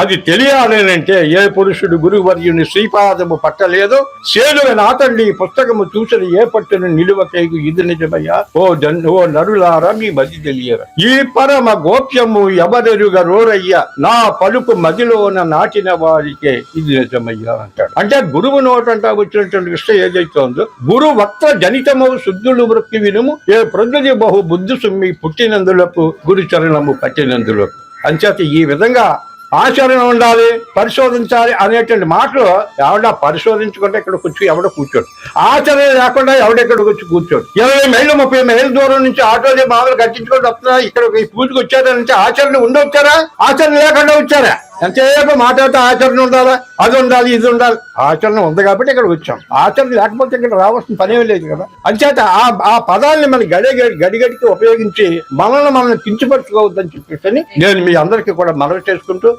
అది తెలియాలనంటే ఏ పురుషుడు గురువర్యుని శ్రీపాదము పట్టలేదు సేలువ నాతండి పుస్తకము చూసిన ఏ పట్టును నిలువకేగు ఇది నిజమయ్యా? ఓ జన్ ఓ నరులారా మీ మది తెలియరా? ఈ పరమ గోప్యము ఎవరెరుగ రోరయ్య? నా పలుకు మదిలోన నాటిన వారికే ఇది నిజమయ్యా అంటాడు. అంటే గురువు నోటంటా వచ్చినటువంటి విషయం ఏదైతే ఉందో గురు వక్త జనితము శుద్ధులు వృత్తి వినుము ఏ ప్రజలు బహు బుద్ధి సుమ్మి పుట్టినందులకు గురుచరణము పట్టినందులకు. అంచేత ఈ విధంగా ఆచరణ ఉండాలి పరిశోధించాలి అనేటువంటి మాటలు ఎవడ పరిశోధించుకుంటే ఇక్కడ కూర్చో ఎవడ కూర్చోడు. ఆచరణ లేకుండా ఎవడెక్కడ వచ్చి కూర్చోడు. ఇరవై మైళ్ళు ముప్పై మైళ్ళ దూరం నుంచి ఆటోలు మామూలు కట్టించుకొని వస్తున్నా ఇక్కడ ఈ పూజకి వచ్చారంటే ఆచరణ ఉండొచ్చారా ఆచరణ లేకుండా వచ్చారా? ఎంతసేపు మాట్లాడితే ఆచరణ ఉండాలా? అది ఉండాలి ఇది ఉండాలి. ఆచరణ ఉంది కాబట్టి ఇక్కడ వచ్చాం. ఆచరణ లేకపోతే ఇక్కడ రావాల్సిన పనేమీ లేదు కదా. అంచేత ఆ ఆ పదాన్ని మనం గడి గడిగడికి ఉపయోగించి మనల్ని మనల్ని కించపరచుకోవద్దని చెప్పేసి నేను మీ అందరికీ కూడా మనవి చేసుకుంటూ